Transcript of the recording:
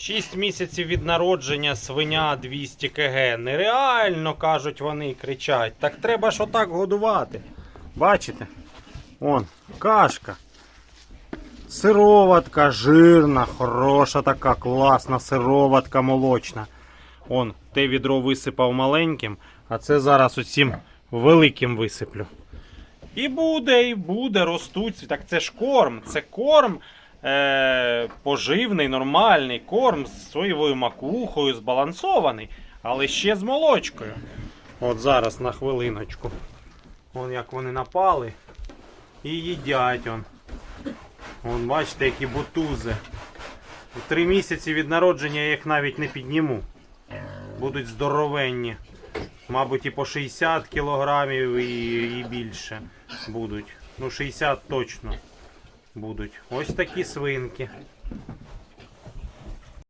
6 місяців від народження свиня 200 кг. Нереально, кажуть вони, кричать. Так треба ж отак годувати. Бачите? Вон, кашка. Сироватка жирна, хороша така, класна сироватка молочна. Он, те відро висипав маленьким, а це зараз усім великим висиплю. І буде, і буде, ростуть. Так це ж корм. Це корм е, поживний, нормальний корм з соєвою макухою, збалансований, але ще з молочкою. От зараз на хвилиночку. Вон як вони напали і їдять. Он. Вон, бачите, які бутузи. Три місяці від народження я їх навіть не підніму. Будуть здоровенні. Мабуть, і по 60 кілограмів і, і більше будуть. Ну, 60 точно будуть. Ось такі свинки.